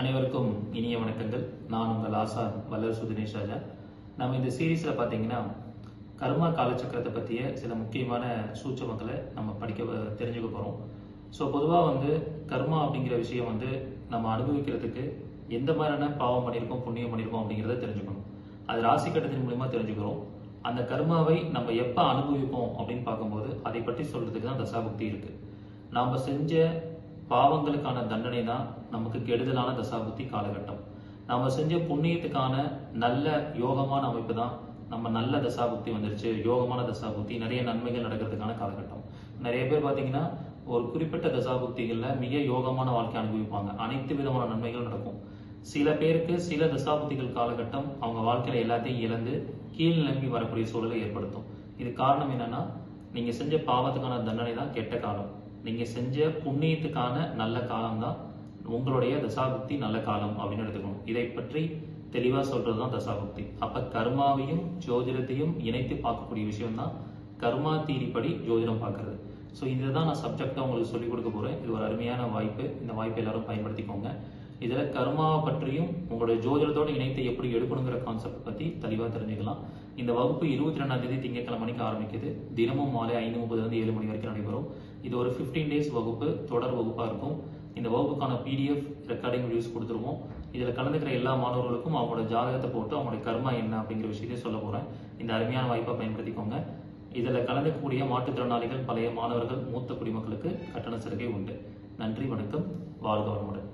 அனைவருக்கும் இனிய வணக்கங்கள். நான் உங்கள் ஆசான் வல்லர் சுதினேஷ் ராஜா. நம்ம இந்த சீரீஸில் பார்த்தீங்கன்னா கர்மா காலச்சக்கரத்தை பற்றிய சில முக்கியமான சூச்சமங்களை நம்ம படிக்க தெரிஞ்சுக்க போகிறோம் ஸோ பொதுவாக வந்து கர்மா அப்படிங்கிற விஷயம் வந்து நம்ம அனுபவிக்கிறதுக்கு எந்த மாதிரியான பாவம் பண்ணியிருக்கோம் புண்ணியம் பண்ணியிருக்கோம் அப்படிங்கிறத தெரிஞ்சுக்கணும். அது ராசி கட்டத்தின் மூலிமா தெரிஞ்சுக்கிறோம். அந்த கர்மாவை நம்ம எப்போ அனுபவிப்போம் அப்படின்னு பார்க்கும்போது அதை பற்றி சொல்கிறதுக்கு தான் தசாபக்தி இருக்குது நாம் செஞ்ச பாவங்களுக்கான தண்டனை தான் நமக்கு கெடுதலான தசாபுத்தி காலகட்டம். நாம் செஞ்ச புண்ணியத்துக்கான நல்ல யோகமான அமைப்பு தான் நம்ம நல்ல தசாபுத்தி வந்துருச்சு. யோகமான தசாபுத்தி நிறைய நன்மைகள் நடக்கிறதுக்கான காலகட்டம். நிறைய பேர் பார்த்தீங்கன்னா ஒரு குறிப்பிட்ட தசாபுக்திகளில் மிக யோகமான வாழ்க்கை அனுபவிப்பாங்க. அனைத்து விதமான நன்மைகள் நடக்கும். சில பேருக்கு சில தசாபுத்திகள் காலகட்டம் அவங்க வாழ்க்கையில எல்லாத்தையும் இழந்து கீழ் நிலம்பி வரக்கூடிய சூழலை ஏற்படுத்தும். இது காரணம் என்னன்னா நீங்க செஞ்ச பாவத்துக்கான தண்டனை தான் கெட்ட காலம். நீங்கள் செஞ்ச புண்ணியத்துக்கான நல்ல காலம் தான் உங்களுடைய தசாபுக்தி நல்ல காலம் அப்படின்னு எடுத்துக்கணும். இதை பற்றி தெளிவாக சொல்கிறது தான் தசாபுக்தி. அப்போ கர்மாவையும் ஜோதிடத்தையும் இணைத்து பார்க்கக்கூடிய விஷயம் தான் கர்மா தீரிப்படி ஜோதிடம் பார்க்கறது. ஸோ இதுதான் நான் சப்ஜெக்டாக உங்களுக்கு சொல்லிக் கொடுக்க போகிறேன் இது ஒரு அருமையான வாய்ப்பு. இந்த வாய்ப்பை எல்லாரும் பயன்படுத்திக்கோங்க. இதில் கர்மாவை பற்றியும் உங்களுடைய ஜோதிடத்தோட இணைத்து எப்படி எடுக்கணுங்கிற கான்செப்ட் பற்றி தெளிவாக தெரிஞ்சுக்கலாம். இந்த வகுப்பு இருபத்தி ரெண்டாம் தேதி திங்கட்கிழமை மணிக்கு ஆரம்பிக்குது. தினமும் மாலை ஐந்து முப்பதுலேருந்து ஏழு மணி வரைக்கும் நடைபெறும். இது ஒரு 15 டேஸ் வகுப்பு தொடர் வகுப்பாக இருக்கும். இந்த வகுப்புக்கான பிடிஎஃப் ரெக்கார்டிங் வீடியோஸ் கொடுத்துருவோம். இதில் கலந்துக்கிற எல்லா மாணவர்களுக்கும் அவங்களோட ஜாதகத்தை போட்டு அவங்களுடைய கர்மா என்ன அப்படிங்கிற விஷயத்தையும் சொல்ல போகிறேன் இந்த அருமையான வாய்ப்பை பயன்படுத்திக்கோங்க. இதில் கலந்துக்கக்கூடிய மாற்றுத்திறனாளிகள் பழைய மாணவர்கள் மூத்த குடிமக்களுக்கு கட்டண சலுகை உண்டு. நன்றி வணக்கம். வாழ்க வளமுடன்.